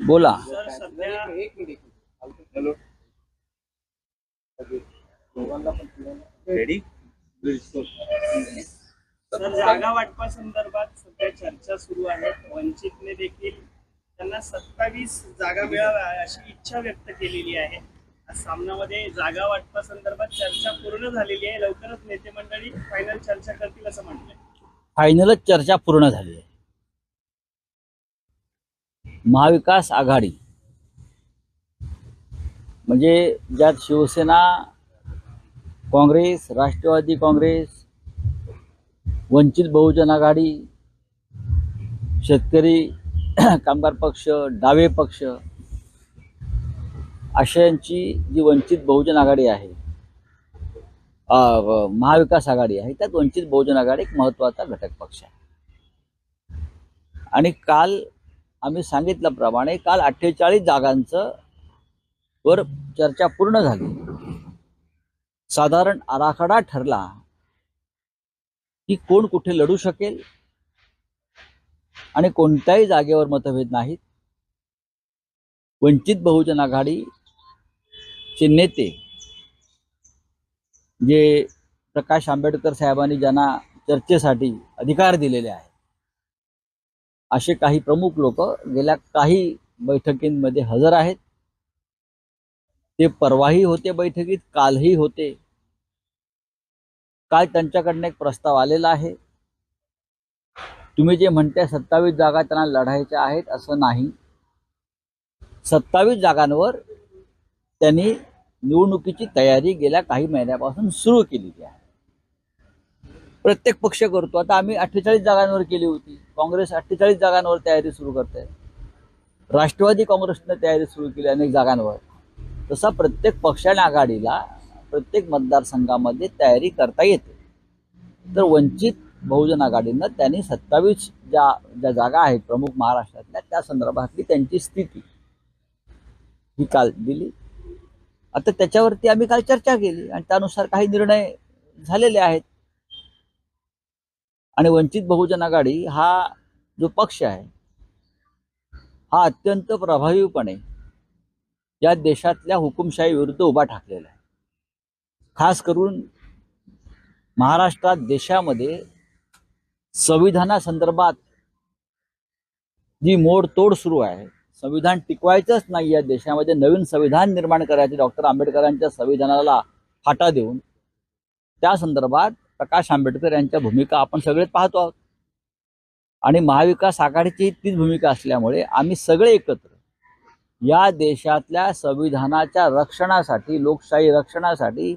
बोला. सर सध्या एक मिनिट हॅलो. दोघांना पण रेडी सर जागा वाटपा संदर्भात सध्या चर्चा सुरू आहे. वंचितने देखील त्यांना सत्तावीस जागा मिळाव्या अशी इच्छा व्यक्त केलेली आहे. आज सामनामध्ये जागा वाटपा संदर्भात चर्चा पूर्ण झालेली आहे. लवकरच नेते मंडळी फायनल चर्चा करतील असं म्हटलंय. फायनलच चर्चा पूर्ण झाली आहे. महाविकास आघाडी. म्हणजे ज्यात शिवसेना काँग्रेस राष्ट्रवादी काँग्रेस वंचित बहुजन आघाडी शेतकरी कामगार पक्ष डावे पक्ष अशांची जी वंचित बहुजन आघाडी आहे महाविकास आघाडी आहे. त्यात वंचित बहुजन आघाडी एक महत्त्वाचा घटक पक्ष आहे. आणि काल आम्ही सांगितल्याप्रमाणे काल अठ्ठेचाळीस जागांचं वर चर्चा पूर्ण झाली. साधारण आराखडा ठरला की कोण कुठे लढू शकेल आणि कोणत्याही जागेवर मतभेद नाहीत. वंचित बहुजन आघाडीचे नेते जे प्रकाश आंबेडकर साहेबांनी ज्यांना चर्चेसाठी अधिकार दिलेले आहेत असे काही प्रमुख लोक गेल्या काही बैठकींमध्ये हजर आहेत. ते परवाही होते बैठकीत कालही होते. काल त्यांच्याकडनं एक प्रस्ताव आलेला आहे. तुम्ही जे म्हणताय सत्तावीस जागा त्यांना लढायच्या आहेत असं नाही. सत्तावीस जागांवर त्यांनी निवडणुकीची तयारी गेल्या काही महिन्यापासून सुरू केलेली आहे. प्रत्येक पक्ष करतो. आता आम्ही अठ्ठेचाळीस जागांवर केली होती. काँग्रेस अठ्ठेचाळीस जागांवर तयारी सुरू करते राष्ट्रवादी काँग्रेसनं तयारी सुरू केली अनेक जागांवर. तसा प्रत्येक पक्षाने आघाडीला प्रत्येक मतदारसंघामध्ये तयारी करता येते. तर वंचित बहुजन आघाडीनं त्यांनी सत्तावीस ज्या ज्या जागा आहेत प्रमुख महाराष्ट्रातल्या त्या संदर्भातली त्यांची स्थिती. ही काल दिली. आता त्याच्यावरती आम्ही काल चर्चा केली आणि त्यानुसार काही निर्णय झालेले आहेत. आणि वंचित बहुजन आघाडी हा जो पक्ष आहे हा अत्यंत प्रभावीपणे या देशातल्या हुकुमशाही विरुद्ध उभा ठाकलेला आहे. खास करून महाराष्ट्रात देशामध्ये संविधानासंदर्भात जी मोडतोड सुरू आहे संविधान टिकवायचंच नाही या देशामध्ये नवीन संविधान निर्माण करायचे. डॉक्टर आंबेडकरांच्या संविधानाला फाटा देऊन त्या संदर्भात प्रकाश आंबेडकर यांच्या भूमिका आपण सगळे पाहतो आहोत. आणि महाविकास आघाडीची तीच भूमिका असल्यामुळे आम्ही सगळे एकत्र या देशातल्या संविधानाच्या रक्षणासाठी लोकशाही रक्षणासाठी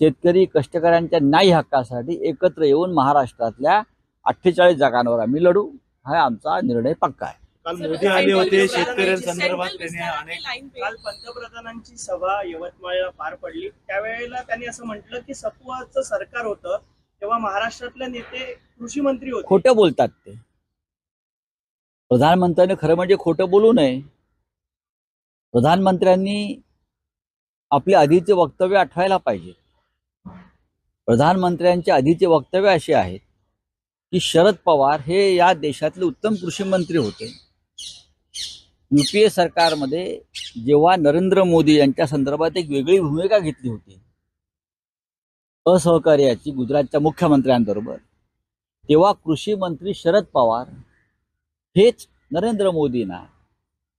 शेतकरी कष्टकऱ्यांच्या न्याय हक्कासाठी एकत्र येऊन महाराष्ट्रातल्या अठ्ठेचाळीस जागांवर आम्ही लढू. हा आमचा निर्णय पक्का आहे. काल मोदी आले होते शेतकऱ्यांसंदर्भात त्यांनी अनेक काल पंतप्रधानांची सभा यवतमाळला पार पडली. त्यावेळेला त्यांनी असं म्हटलं की सत्वाचं सरकार होतं तेव्हा महाराष्ट्रातले नेते कृषी मंत्री होते. खोटं बोलतात ते. प्रधानमंत्र्यांनी खरं म्हणजे खोटं बोलू नये. प्रधानमंत्र्यांनी आपले आधीचे वक्तव्य आठवायला पाहिजे. प्रधानमंत्र्यांचे आधीचे वक्तव्य असे आहेत की शरद पवार हे या देशातले उत्तम कृषी मंत्री होते. युपीए सरकारमध्ये जेव्हा नरेंद्र मोदी यांच्या संदर्भात एक वेगळी भूमिका घेतली होती असहकार्याची गुजरातच्या मुख्यमंत्र्यांबरोबर तेव्हा कृषी मंत्री शरद पवार हेच नरेंद्र मोदींना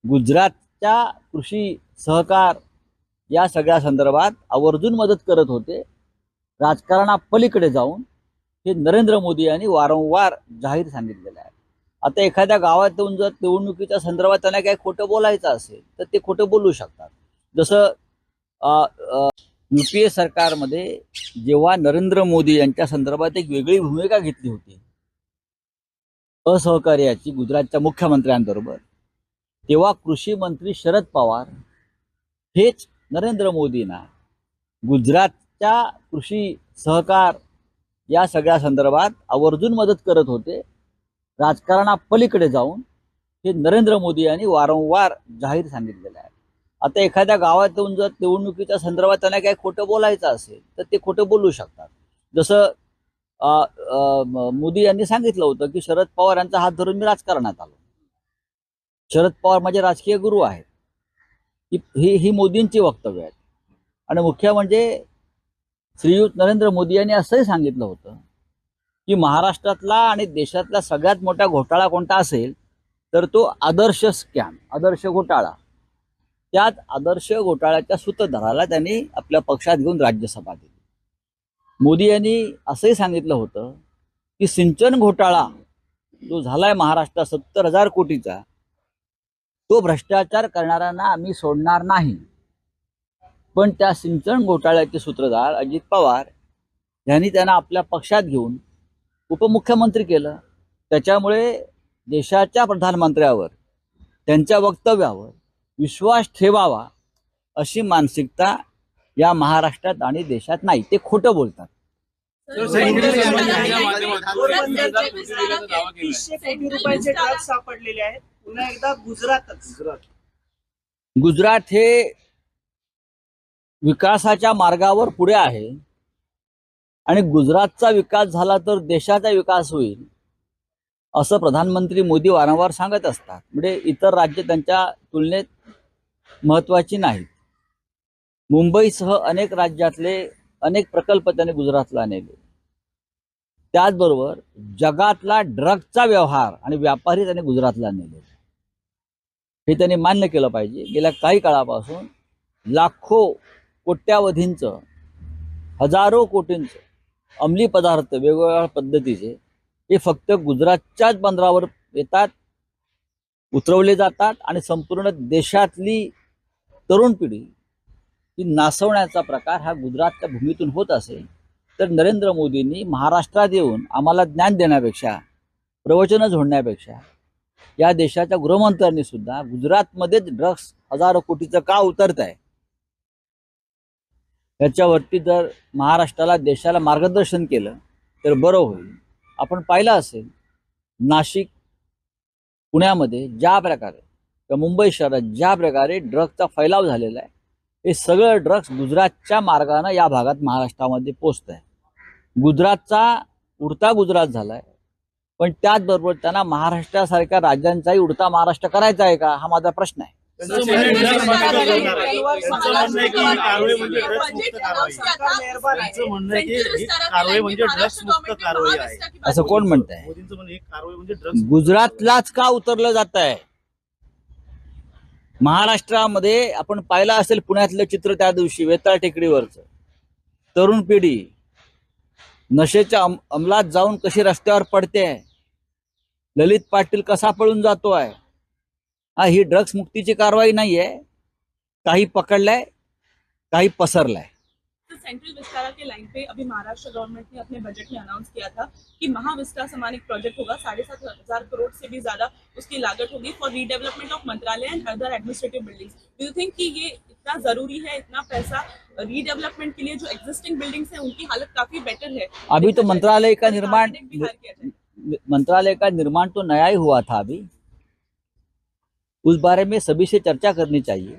गुजरातच्या कृषी सहकार या सगळ्या संदर्भात आवर्जून मदत करत होते. राजकारणापलीकडे जाऊन हे नरेंद्र मोदी यांनी वारंवार जाहीर सांगितलेलं आहे. आता एखाद्या गावातून जर निवडणुकीच्या संदर्भात त्यांना काही खोटं बोलायचं असेल तर ते खोटं बोलू शकतात. जसं युपीए सरकारमध्ये जेव्हा नरेंद्र मोदी यांच्या संदर्भात एक वेगळी भूमिका घेतली होती असहकार्याची गुजरातच्या मुख्यमंत्र्यांबरोबर तेव्हा कृषी मंत्री शरद पवार हेच नरेंद्र मोदींना गुजरातच्या कृषी सहकार या सगळ्या संदर्भात आवर्जून मदत करत होते. राजकारणापलीकडे जाऊन हे नरेंद्र मोदी यांनी वारंवार जाहीर सांगितलेलं आहे. आता एखाद्या गावात येऊन जर निवडणुकीच्या संदर्भात त्यांना काही खोटं बोलायचं असेल तर ते खोटं बोलू शकतात. जसं अ, मोदी यांनी सांगितलं होतं की शरद पवार यांचा हात धरून मी राजकारणात आलो. शरद पवार माझे राजकीय गुरु आहेत. ही ही ही मोदींची वक्तव्य आहेत. आणि मुख्य म्हणजे श्रीयुत नरेंद्र मोदी यांनी असंही सांगितलं होतं की महाराष्ट्रातला आणि देशातला सगळ्यात मोठा घोटाळा कोणता असेल तर तो आदर्श स्कॅम आदर्श घोटाळा. त्यात आदर्श घोटाळ्याच्या सूत्रधाराला त्यांनी आपल्या पक्षात घेऊन राज्यसभा दिली. मोदी यांनी असंही सांगितलं होतं की सिंचन घोटाळा जो झालाय महाराष्ट्रात सत्तर हजार कोटीचा तो भ्रष्टाचार करणाऱ्यांना आम्ही सोडणार नाही. पण त्या सिंचन घोटाळ्याचे सूत्रधार अजित पवार यांनी त्यांना आपल्या पक्षात घेऊन उपमुख्यमंत्री केलं त्याच्यामुळे देशाच्या प्रधानमंत्र्यावर त्यांच्या वक्तव्यावर विश्वास ठेवावा अशी मानसिकता या महाराष्ट्रात आणि देशात नाही ते खोटं बोलतात तीसशे कोटी रुपयाचे ड्रग्ज सापडलेले आहेत पुन्हा एकदा गुजरातच गुजरात हे विकासाच्या मार्गावर पुढे आहे आणि गुजरातचा विकास झाला तर देशाचा विकास होईल असं प्रधानमंत्री मोदी वारंवार सांगत असतात. म्हणजे इतर राज्य त्यांच्या तुलनेत महत्वाची नाहीत. मुंबईसह अनेक राज्यातले अनेक प्रकल्प त्याने गुजरातला नेले. त्याचबरोबर जगातला ड्रगचा व्यवहार आणि व्यापारी त्याने गुजरातला नेले. हे त्यांनी मान्य केलं पाहिजे. गेल्या काही काळापासून लाखो कोट्यावधींचं हजारो कोटींचं अंमली पदार्थ वेगवेगळ्या पद्धतीचे हे फक्त गुजरातच्याच बंदरावर येतात उतरवले जातात आणि संपूर्ण देशातली तरुण पिढी ही नासवण्याचा प्रकार हा गुजरातच्या भूमीतून होत असेल. तर नरेंद्र मोदींनी महाराष्ट्रात येऊन आम्हाला ज्ञान देण्यापेक्षा प्रवचनं झोडण्यापेक्षा या देशाच्या गृहमंत्र्यांनी सुद्धा गुजरातमध्येच ड्रग्स हजारो कोटीचं का उतरत आहे याच्यावरती जर महाराष्ट्राला देशाला मार्गदर्शन केलं तर बरं होईल. आपण पाहिलं असेल नाशिक पुण्यामध्ये ज्या प्रकारे किंवा मुंबई शहरात ज्या प्रकारे ड्रग्सचा फैलाव झालेला आहे हे सगळं ड्रग्स गुजरातच्या मार्गानं या भागात महाराष्ट्रामध्ये पोचत आहे गुजरातचा उडता गुजरात झालाय पण त्याचबरोबर त्यांना महाराष्ट्रासारख्या राज्यांचाही उडता महाराष्ट्र करायचा आहे का हा माझा प्रश्न आहे. त्यांचं म्हणणं आहे की कारवाई ड्रग्स मुक्त कारवाई. आहे. असं कोण म्हणतंय? मोदींचं म्हणणं ही कारवाई म्हणजे ड्रग्स गुजरातलाच का उतरलं जात आहे महाराष्ट्रामध्ये आपण पाहिलं असेल पुण्यातलं चित्र त्या दिवशी वेताळ टेकडीवरचं. तरुण पिढी नशेच्या अम- अंमलात जाऊन कशी रस्त्यावर पडते? ललित पाटील कसा पळून जातो आहे हा ही ड्रग्स मुक्तीची कारवाई नाहीये काही पकडलाय काही पसरलाय तो सेंट्रल विस्तारा के लाइन पे अभी महाराष्ट्र गवर्नमेंट ने अपने बजट में अनाउंस किया था कि महाविस्तार समान एक प्रोजेक्ट होगा। साढ़े सात हज़ार करोड़ से भी ज़्यादा उसकी लागत होगी for redevelopment of Mantralaya and other administrative buildings do you think कि ये इतना ज़रूरी है इतना पैसा रीडेवलपमेंट के लिए जो एग्जिस्टिंग बिल्डिंग्स है उनकी हालत काफ़ी बेटर है? अभी तो मंत्रालय का निर्माण मंत्रालय का निर्माण तो नया ही हुआ था अभी। उस बारे में सभी से चर्चा करनी चाहिए।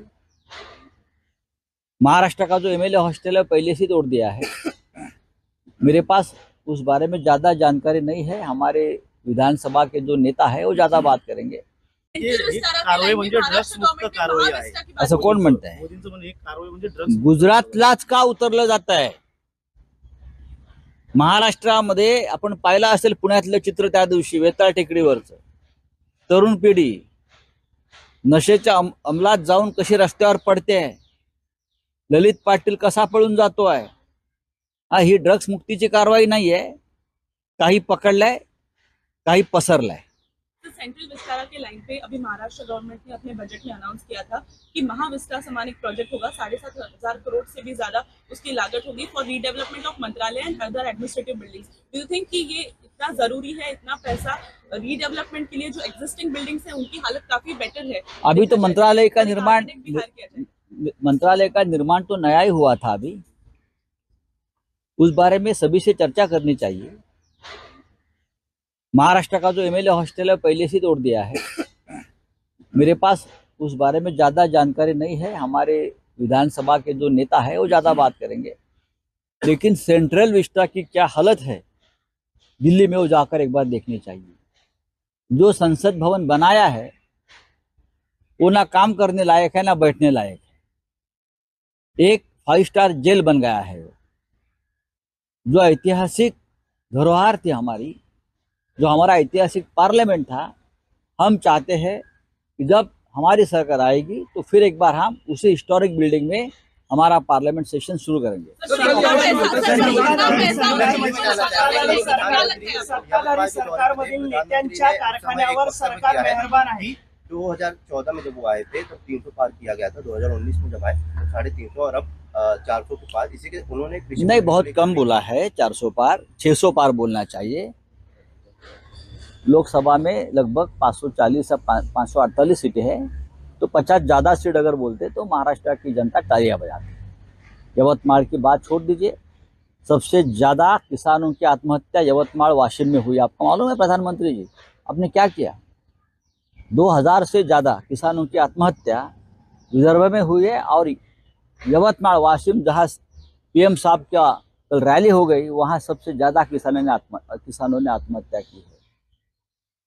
महाराष्ट्र का जो एमएलए हॉस्टल है पहले से तोड़ दिया है। मेरे पास उस बारे में ज़्यादा जानकारी नहीं है। हमारे विधानसभा के जो नेता है वो ज़्यादा बात करेंगे। ही ही कारवाई म्हणजे ड्रग्स मुक्त कारवाई आहे। असं कोण म्हणतंय मोदींचं म्हणणं ही? कारवाई म्हणजे गुजरातलाच का उतरलं जात आहे महाराष्ट्रामध्ये आपण पाहिलं असेल पुण्यातलं चित्र त्या दिवशी वेताळ टेकडीवरचं. तरुण पिढी. नशेच्या अम- अंमलात जाऊन कशी रस्त्यावर पडते? ललित पाटील कसा पळून जातो आहे हा ही ड्रग्स मुक्तीची कारवाई नाही आहे काही पकडलाय काही पसरलाय. सेंट्रल विस्तारा के लाइन पे अभी महाराष्ट्र गवर्नमेंट ने अपने बजट में अनाउंस किया था कि महाविस्तार समान एक प्रोजेक्ट होगा साढ़े सात हज़ार करोड़ से भी ज़्यादा उसकी लागत होगी for redevelopment of Mantralaya and other administrative buildings do you think कि ये इतना ज़रूरी है इतना पैसा रीडेवलपमेंट के लिए जो एग्जिस्टिंग बिल्डिंग्स है उनकी हालत काफ़ी बेटर है? अभी तो मंत्रालय का निर्माण किया जाए मंत्रालय का निर्माण तो नया ही हुआ था अभी। उस बारे में सभी से चर्चा करनी चाहिए। महाराष्ट्र का जो एमएलए हॉस्टल है, पहले से तोड़ दिया है। मेरे पास उस बारे में ज़्यादा जानकारी नहीं है। हमारे विधानसभा के जो नेता है, वो ज़्यादा बात करेंगे। लेकिन सेंट्रल विस्टा की क्या हालत है, दिल्ली में वो जाकर एक बार देखनी चाहिए। जो संसद भवन बनाया है, वो ना काम करने लायक है, ना बैठने लायक है। एक फाइव स्टार जेल बन गया है वो। जो ऐतिहासिक धरोहर थी हमारी जो हमारा ऐतिहासिक पार्लियामेंट था हम चाहते हैं कि जब हमारी सरकार आएगी तो फिर एक बार हम उसी हिस्टोरिक बिल्डिंग में हमारा पार्लियामेंट सेशन शुरू करेंगे। दो हज़ार चौदह में जब वो आए थे तो तीन सौ पार किया गया था दो हज़ार उन्नीस में जब आए तो साढ़े तीन सौ और अब चार सौ के पार इसी के उन्होंने नहीं बहुत कम बोला है 400 पार 600 पार बोलना चाहिए। लोकसभा में लगभग 540 या 548 सीटें हैं। तो 50 ज़्यादा सीट अगर बोलते तो महाराष्ट्र की जनता तालियाँ बजाती यवतमाल की बात छोड़ दीजिए। सबसे ज़्यादा किसानों की आत्महत्या यवतमाल, वाशिम में हुई। आपको मालूम है प्रधानमंत्री जी, आपने क्या किया? 2000 से ज़्यादा किसानों की आत्महत्या विदर्भ में हुई है और यवतमाल, वाशिम जहाँ पीएम साहब का कल रैली हो गई, वहाँ सबसे ज़्यादा किसानों ने आत्म, किसानों ने आत्महत्या की है।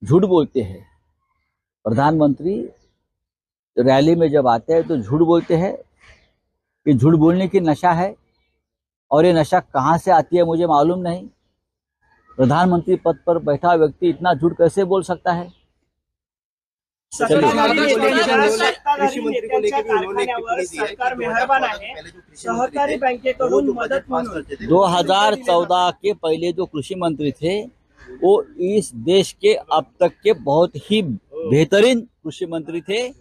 झूठ बोलते हैं प्रधानमंत्री रैली में जब आते हैं तो झूठ बोलते हैं कि झूठ बोलने की नशा है और ये नशा कहाँ से आती है मुझे मालूम नहीं प्रधानमंत्री पद पर बैठा व्यक्ति इतना झूठ कैसे बोल सकता है दो हज़ार चौदह के पहले जो कृषि मंत्री थे वो इस देश के अब तक के बहुत ही बेहतरीन कृषि मंत्री थे।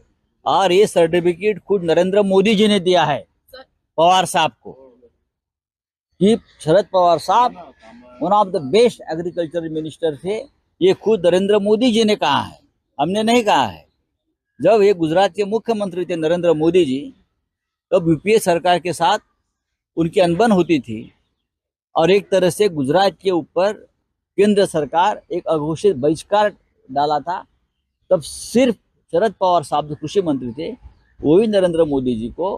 और ये सर्टिफिकेट खुद नरेंद्र मोदी जी ने दिया है, पवार साहब को। कि शरद पवार साहब one of the best agriculture minister थे। ये खुद नरेंद्र मोदी जी ने कहा है। हमने नहीं कहा है। जब ये गुजरात के मुख्यमंत्री थे नरेंद्र मोदी जी तब यूपीए सरकार के साथ उनकी अनबन होती थी। और एक तरह से गुजरात के ऊपर केंद्र सरकार एक अघोषित बहिष्कार डाला था। तब सिर्फ़ शरद पवार साहब जो कृषि मंत्री थे वो भी नरेंद्र मोदी जी को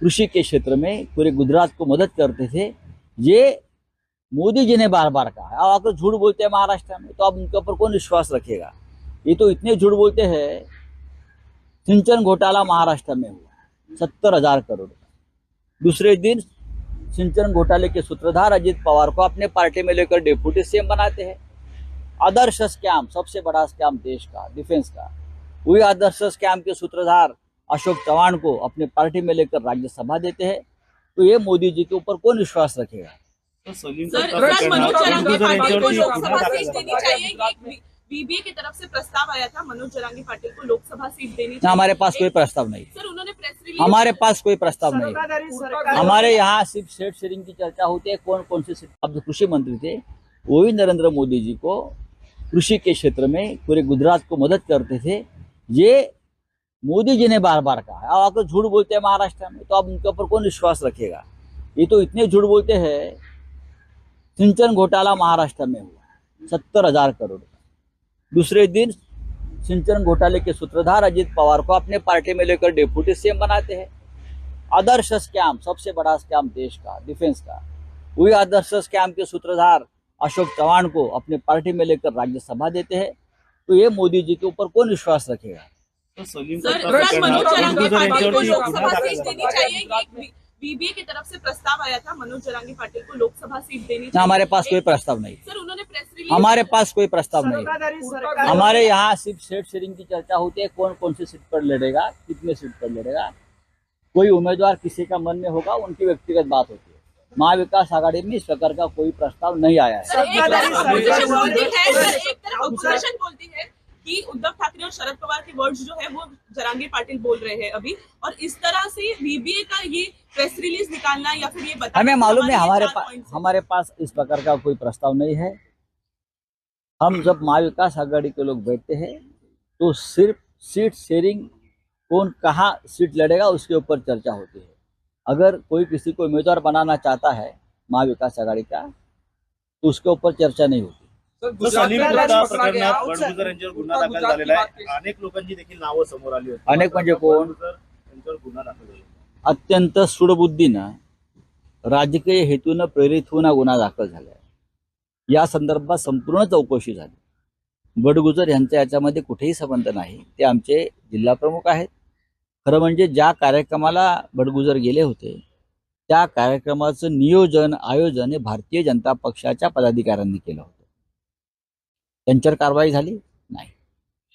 कृषि के क्षेत्र में पूरे गुजरात को मदद करते थे। ये मोदी जी ने बार बार कहा और आकर झूठ बोलते हैं महाराष्ट्र में तो अब उनके ऊपर कौन विश्वास रखेगा? ये तो इतने झूठ बोलते हैं, सिंचन घोटाला महाराष्ट्र में हुआ, सत्तर हज़ार करोड़ दूसरे दिन सिंचन घोटाले के सूत्रधार अजित पवार को अपने पार्टी में लेकर डिप्यूटी सीएम बनाते हैं आदर्श स्कैम सबसे बड़ा स्कैम देश का डिफेंस का वही आदर्श स्कैम के सूत्रधार अशोक चौहान को अपने पार्टी में लेकर राज्यसभा देते हैं तो ये मोदी जी के ऊपर कौन विश्वास रखेगा तर बीबीए की तरफ़ से प्रस्ताव आया था मनोज जरांगे पाटिल को लोकसभा सीट देनी हमारे पास कोई प्रस्ताव नहीं। सर उन्होंने प्रेस रिलीज़ हमारे पास कोई प्रस्ताव नहीं। हमारे यहाँ सिर्फ़ सेट शेयरिंग की चर्चा होती है। कौन कौन से सीट अब जो कृषि मंत्री थे वो भी नरेंद्र मोदी जी को कृषि के क्षेत्र में पूरे गुजरात को मदद करते थे। ये मोदी जी ने बार बार कहा और आकर झूठ बोलते हैं महाराष्ट्र में तो अब उनके ऊपर कौन विश्वास रखेगा? ये तो इतने झूठ बोलते हैं। सिंचन घोटाला महाराष्ट्र में हुआ सत्तर हज़ार करोड़ का। दूसरे दिन सिंचन घोटाले के सूत्रधार अजित पवार को अपने पार्टी में लेकर डिप्यूटी सीएम बनाते हैं। आदर्श स्कैम सबसे बड़ा स्कैम देश का डिफेंस का। वही आदर्श स्कैम के सूत्रधार अशोक चौहान को अपने पार्टी में लेकर राज्यसभा देते हैं। तो ये मोदी जी के ऊपर कौन विश्वास रखेगा? तर बीबीए की तरफ़ से प्रस्ताव आया था मनोज जरांगे पाटिल को लोकसभा सीट देनी ना हमारे पास कोई प्रस्ताव नहीं। सर उन्होंने प्रेस रिलीज़ हमारे पास कोई प्रस्ताव नहीं। हमारे यहाँ सिर्फ़ सेट शेयरिंग की चर्चा होती है कौन कौन सी सीट पर लड़ेगा कितने सीट पर लड़ेगा। कोई उम्मीदवार किसी का मन में होगा उनकी व्यक्तिगत बात होती है। महाविकास आघाड़ी में इस प्रकार का कोई प्रस्ताव नहीं आया है। है है कि उद्धव ठाकरे और शरद पवार के वर्ड्स जो है वो जरांगे पाटिल बोल रहे हैं अभी। और इस तरह से बीबीए का ये प्रेस रिलीज़ निकालना या फिर ये बताना हमें मालूम नहीं हमारे पास हमारे पास इस प्रकार का कोई प्रस्ताव नहीं है। हम जब महाविकास आघाड़ी के लोग बैठते हैं तो सिर्फ़ सीट शेयरिंग कौन कहाँ सीट लड़ेगा उसके ऊपर चर्चा होती है। अगर कोई किसी को उम्मीदवार बनाना चाहता है महाविकास आघाड़ी का तो उसके ऊपर चर्चा नहीं होती। आहे. अनेक लोकांची देखील नावं समोर आली होती अनेक म्हणजे कोण? गुन्हा दाखल झाला अत्यंत सुडबुद्धीनं राजकीय हेतूनं प्रेरित होऊन हा गुन्हा दाखल झाला आहे या संदर्भात संपूर्ण चौकशी झाली. बडगुजर यांचा याच्यामध्ये कुठेही संबंध नाही. ते आमचे जिल्हा प्रमुख आहेत. खरं म्हणजे ज्या कार्यक्रमाला बडगुजर गेले होते त्या कार्यक्रमाचं नियोजन आयोजन हे भारतीय जनता पक्षाच्या पदाधिकाऱ्यांनी केलं होतं. त्यांच्यावर कारवाई झाली? नाही.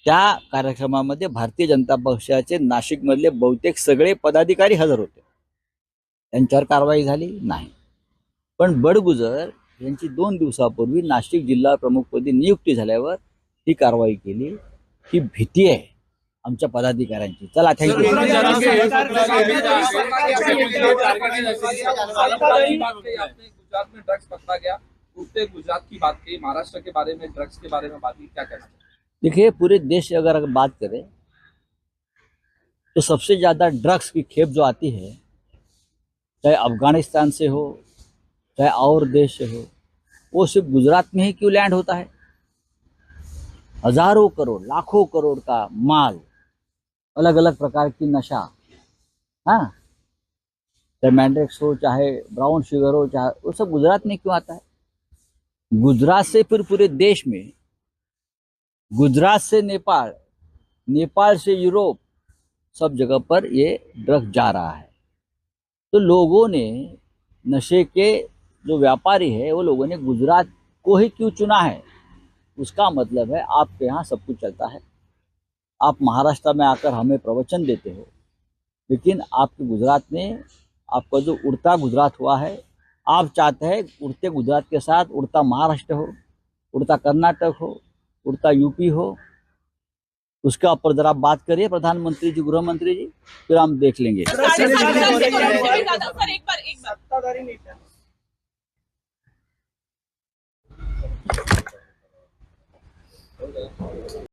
त्या कार्यक्रमामध्ये भारतीय जनता पक्षाचे नाशिकमधले बहुतेक सगळे पदाधिकारी हजर होते त्यांच्यावर कारवाई झाली नाही पण बडगुजर यांची दोन दिवसापूर्वी नाशिक जिल्हा प्रमुखपदी नियुक्ती झाल्यावर ही कारवाई केली ही भीती आहे आमच्या पदाधिकाऱ्यांची चला थँक्यू गुजरात में ड्रग्स पकड़ा गया उठते गुजरात की बात की महाराष्ट्र के बारे में ड्रग्स के बारे में बात की क्या कहना देखिए, पूरे देश से अगर बात करें तो सबसे ज़्यादा ड्रग्स की खेप जो आती है, चाहे अफ़गानिस्तान से हो, चाहे और देश से हो, वो सिर्फ़ गुजरात में ही क्यों लैंड होता है? हज़ारों करोड़, लाखों करोड़ का माल अलग अलग प्रकार की नशा हाँ? चाहे मैंड्रेक्स हो, चाहे ब्राउन शुगर हो, चाहे वो सब गुजरात में क्यों आता है? गुजरात से फिर पूरे देश में गुजरात से नेपाल नेपाल से यूरोप, सब जगह पर ये ड्रग्स जा रहा है। तो लोगों ने नशे के जो व्यापारी है, वो लोगों ने गुजरात को ही क्यों चुना है? उसका मतलब है, आपके यहाँ सब कुछ चलता है। आप महाराष्ट्र में आकर हमें प्रवचन देते हो, लेकिन आपके गुजरात में आपका जो उड़ता गुजरात हुआ है, आप चाहते हैं उड़ते गुजरात के साथ उड़ता महाराष्ट्र हो, उड़ता कर्नाटक हो उड़ता यूपी हो, उसका ऊपर जरा बात करिए, प्रधानमंत्री जी गृह मंत्री जी, फिर हम देख लेंगे।